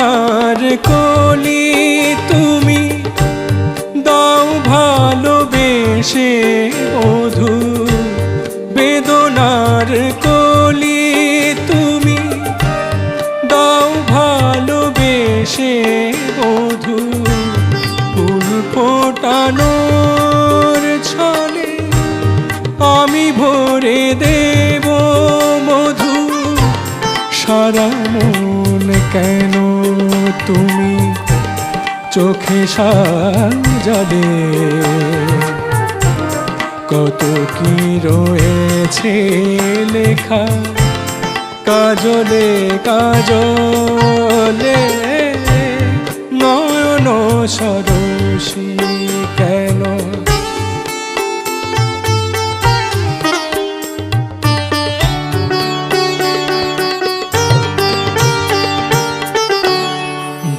বেদনার কলি তুমি দাও ভালোবেসে অধু বেদনার কলি তুমি দাও ভালোবেসে অধু ফুল ফোটানোর ছলে আমি ভরে দেব মধু। সারা মন কেন তুমি চোখে সাজাবে কত কি রয়েছে লেখা কাজলে কাজলে নয়ন সরসী।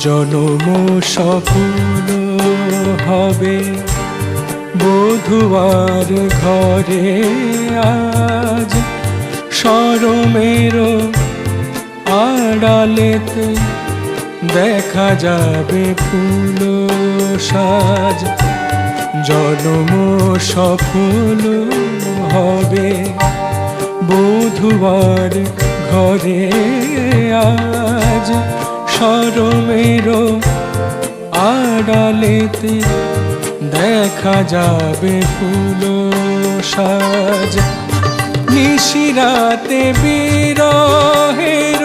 জনম সফল হবে। বধুয়ার ঘরে আজ সরমের আড়ালেতে দেখা যাবে ফুল সাজ। জনম সফল হবে। বধুয়ার ঘরে আজ সরমের আড়ালেতে দেখা যাবে ফুল সাজ। নিশিরাতে বিরহের